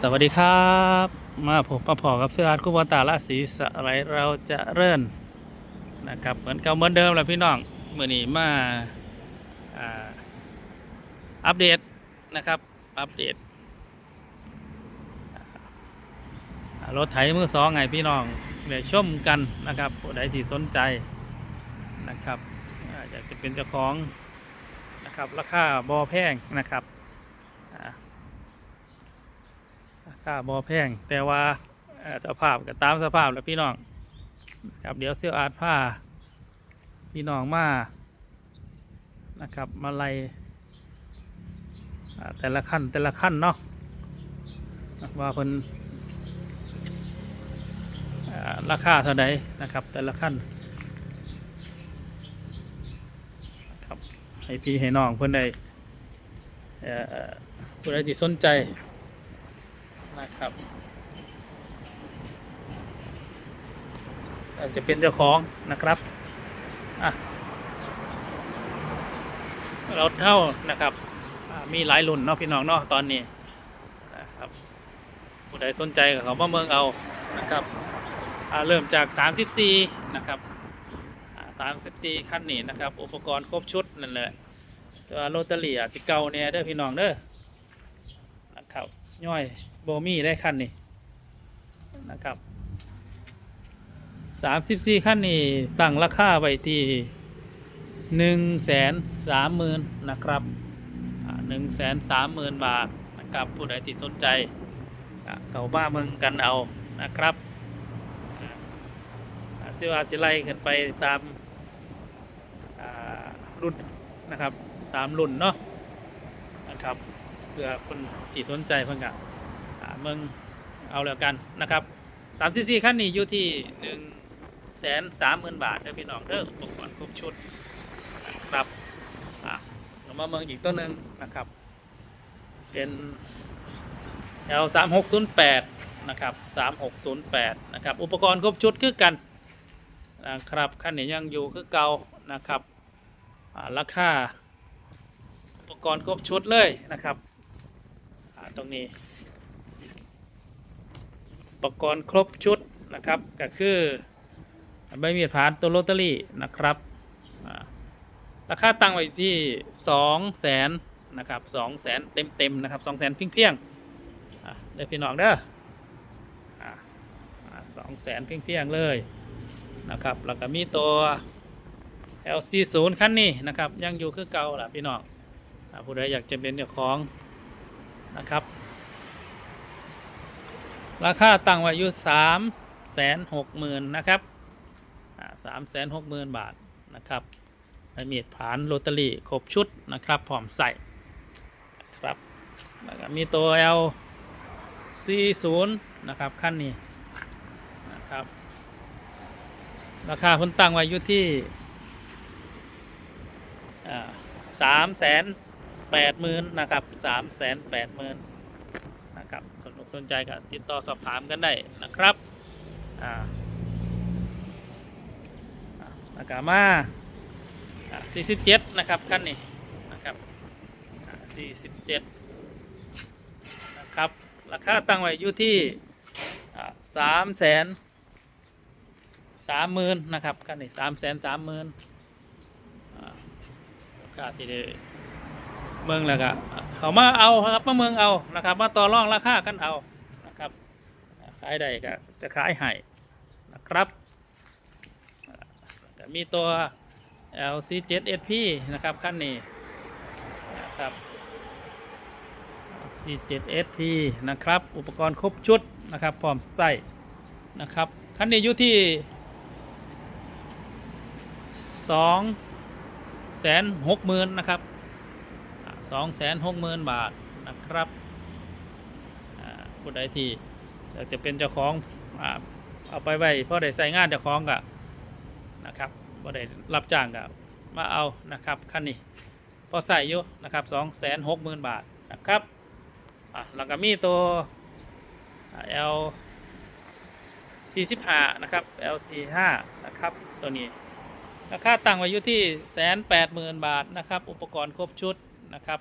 สวัสดีครับ มาผมมาพอกับเสื้ออาร์ตคุบตาละสีสะไรเราจะเริ่นนะครับเหมือนเก่าเหมือนเดิมแหละพี่น้องเมื่อนี้มาอ่าอัปเดตนะครับอัปเดตรถไถมือสองไงพี่น้องเดี๋ยวชมกันนะครับผู้ใดที่สนใจนะครับอาอยากจะเป็นเจ้าของนะครับราคาบอแพงนะครับอ่า ค่าบอแพงแต่ว่าสภาพก็ตามสภาพแล้วพี่น้องครับเดี๋ยวเสื้ออาร์ตผ้าพี่น้องมานะครับมาไล่แต่ละขั้นแต่ละขั้นเนาะว่าเพิ่นราคาเท่าใดนะครับ แต่ละขั้นครับให้พี่ให้น้องเพิ่นได้ผู้ใดที่สนใจ นะครับ อาจจะเป็นเจ้าของนะครับอะเราเท่านะครับ มีหลายรุ่นเนาะพี่น้องเนาะตอนนี้นะครับผู้ใดสนใจก็เขามาเมืองเอานะครับเริ่มจาก 34 นะครับ 34ขั้นนี้นะครับ อุปกรณ์ครบชุดนั่นแหละตัวโรตารี่อาจสิเก่าเนี่ยเด้อพี่น้องเด้อนะครับย่อย บมี่ได้ขั้นนี้นะครับสามสิบสี่ขั้นนี้ตั้งราคาไว้ที่หนึ่งแสนสามหมื่นนะครับหนึ่งแสนสามหมื่นบาทนะครับผู้ใดที่สนใจอ่าเขาบ้าเมืองกันเอานะครับอ่าสิว่าสิไลขึ้นไปตามรุ่นนะครับ ตามรุ่นเนาะนะครับเพื่อคนที่สนใจเพิ่นกะอ่าเมืองเอาแล้วกันนะครับ34ขั้นนี้อยู่ที่1แสนสามหมื่นบาทเด้อพี่น้องเด้ออุปกรณ์ครบชุดนะครับอะเรามาเมืองอีกตัวหนึ่งนะครับ เป็น L 3 6 0 8นะครับ3608นะครับ อุปกรณ์ครบชุดคือกันนะครับขั้นนี้ยังอยู่คือเก่านะครับราคาอุปกรณ์ครบชุดเลยนะครับตรงนี้ ปกรณ์ครบชุดนะครับก็คือใบมีดผ่านตัวโรตารี่นะครับราคาตั้งไว้ที่สองแสนนะครับสองแสนเต็มเต็มๆนะครับสองแสนเพียงเพียงๆเด้อพี่น้องเด้อสองแสนเพียงเพียงๆเลยนะครับแล้วก็มีตัว LC0 คันนี้นะครับยังอยู่คือเก่าล่ะพี่น้องผู้ใดอยากจะเป็นเจ้าของนะครับ ราคาตั้งไว้อยู่สามแสนหกหมื่นนะครับสามแสนหกหมื่นบาทนะครับและมีดผานโรตารี่ครบชุดนะครับพร้อมใส่นะครับแล้วก็มีตัว L 40นะครับขั้นนี้นะครับ ราคาเพิ่นตั้งไว้อยู่ที่สามแสนแปดหมื่นนะครับสามแสนแปดหมื่น นะครับสนอกสนใจก็ติดต่อสอบถามกันได้นะครับอ่าอาก็มาสี่สิบเจ็ดนะครับขั้นนี้นะครับสี่สิบเจ็ดนะครับ ราคาตั้งไว้อยู่ที่สามแสนสามหมื่นนะครับขั้นนี้สามแสนสามหมื่นก็ที่ได้ เมืองแล้วก็เขามาเอาครับมาเมืองเอานะครับ มาต่อรองราคากันเอานะครับขายได้ก็จะขายให้นะครับมีตัว LC7SP นะครับขั้นนี้นะครับ C7SP นะครับ อุปกรณ์ครบชุดนะครับพร้อมใส่นะครับคันนี้อยู่ที่สองแสนหกหมื่นนะครับ สองแสนหกหมื่นบาทนะครับผู้ใดที่อยากจะเป็นเจ้าของอเอาไปไว้เพราะได้ใส่งานเจ้าของกะนะครับบ่ได้รับจ้างกะมาเอานะครับคันนี้พอใส่อยู่นะครับสองแสนหกหมื่นบาทนะครับอะแล้วก็มีตัว L 45นะครับ L 45นะครับตัวนี้ราคาตั้งไว้อยู่ที่แสนแปดหมื่นบาทนะครับ อุปกรณ์ครบชุด นะครับ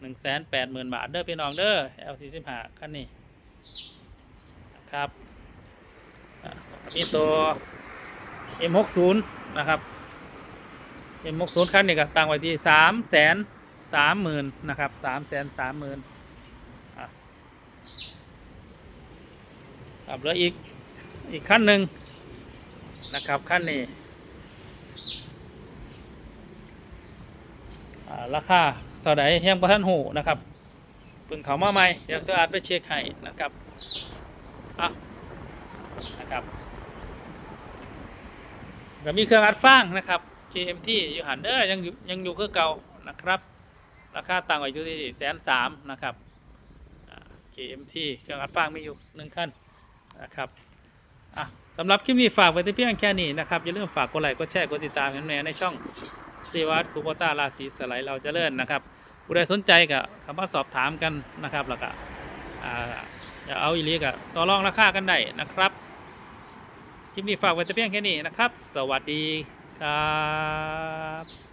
หนึ่งแสนแปดหมื่นบาทเด้อพี่น้องเด้อ L สี่สิบห้าคันนี้นะครับอะมีตัว M หกศูนย์นะครับ M หกศูนย์คันนี้ก็ตั้งไว้ที่สามแสนสามหมื่นนะครับสามแสนสามหมื่นครับแล้วอีกอีกขั้นหนึ่งนะครับขั้นนี้อ่า ราคาเท่าไหร่ยังประทันหูนะครับเพิ่งเขามาใหม่เดี๋ยวเสื้ออาร์ตไปเช็คให้นะครับอะนะครับก็มีเครื่องอัดฟางนะครับ GMT อยู่หันเด้อยังยังอยู่คือเก่านะครับ ราคาต่างไว้อยู่ที่แสนสามนะครับ GMT เครื่องอัดฟางมีอยู่หนึ่งขั้นนะครับอะสำหรับคลิปนี้ฝากไว้ที่เพียงแค่นี้นะครับ อย่าลืมฝากกดไลค์กดแชร์กดติดตามแน่ในช่อง ซีวัตคูโบต้าราศีสไลด์เราจะเลิ่นนะครับผู้ใดสนใจกับคำว่าสอบถามกันนะครับแล้วก็อ่าอย่าเอาอีลีก็ต่อรองราคากันได้นะครับคลิปนี้ฝากไว้แต่เพียงแค่นี้นะครับ สวัสดีครับ